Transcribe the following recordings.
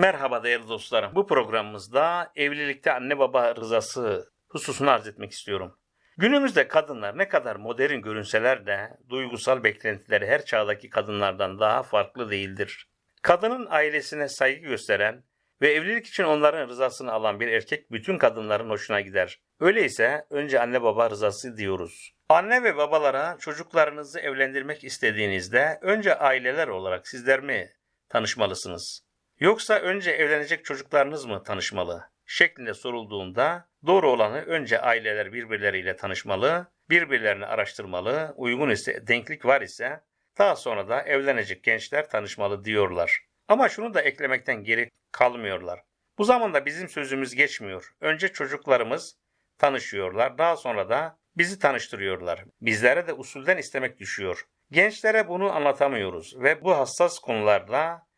Merhaba değerli dostlarım. Bu programımızda evlilikte anne baba rızası hususunu arz etmek istiyorum. Günümüzde kadınlar ne kadar modern görünseler de duygusal beklentileri her çağdaki kadınlardan daha farklı değildir. Kadının ailesine saygı gösteren ve evlilik için onların rızasını alan bir erkek bütün kadınların hoşuna gider. Öyleyse önce anne baba rızası diyoruz. Anne ve babalara çocuklarınızı evlendirmek istediğinizde önce aileler olarak sizler mi tanışmalısınız? Yoksa önce evlenecek çocuklarınız mı tanışmalı? şeklinde sorulduğunda doğru olanı önce aileler birbirleriyle tanışmalı, birbirlerini araştırmalı, uygun ise denklik var ise daha sonra da evlenecek gençler tanışmalı diyorlar. Ama şunu da eklemekten geri kalmıyorlar. Bu zamanda bizim sözümüz geçmiyor. Önce çocuklarımız tanışıyorlar, daha sonra da bizi tanıştırıyorlar. Bizlere de usulden istemek düşüyor. Gençlere bunu anlatamıyoruz ve bu hassas konularda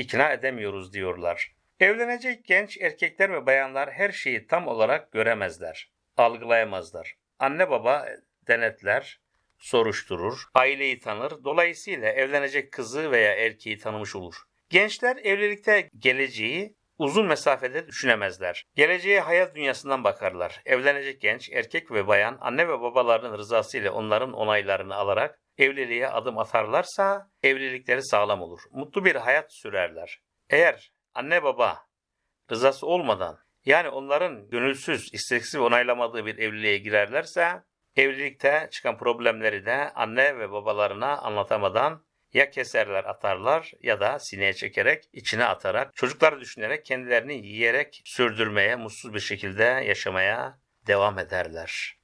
ikna edemiyoruz diyorlar. Evlenecek genç erkekler ve bayanlar her şeyi tam olarak göremezler, algılayamazlar. Anne baba denetler, soruşturur, aileyi tanır, dolayısıyla evlenecek kızı veya erkeği tanımış olur. Gençler evlilikte geleceği uzun mesafede düşünemezler. Geleceğe hayal dünyasından bakarlar. Evlenecek genç, erkek ve bayan anne ve babalarının rızası ile onların onaylarını alarak evliliğe adım atarlarsa evlilikleri sağlam olur. Mutlu bir hayat sürerler. Eğer anne baba rızası olmadan yani onların gönülsüz, isteksiz onaylamadığı bir evliliğe girerlerse evlilikte çıkan problemleri de anne ve babalarına anlatamadan ya keserler atarlar ya da sineye çekerek içine atarak çocukları düşünerek kendilerini yiyerek sürdürmeye mutsuz bir şekilde yaşamaya devam ederler.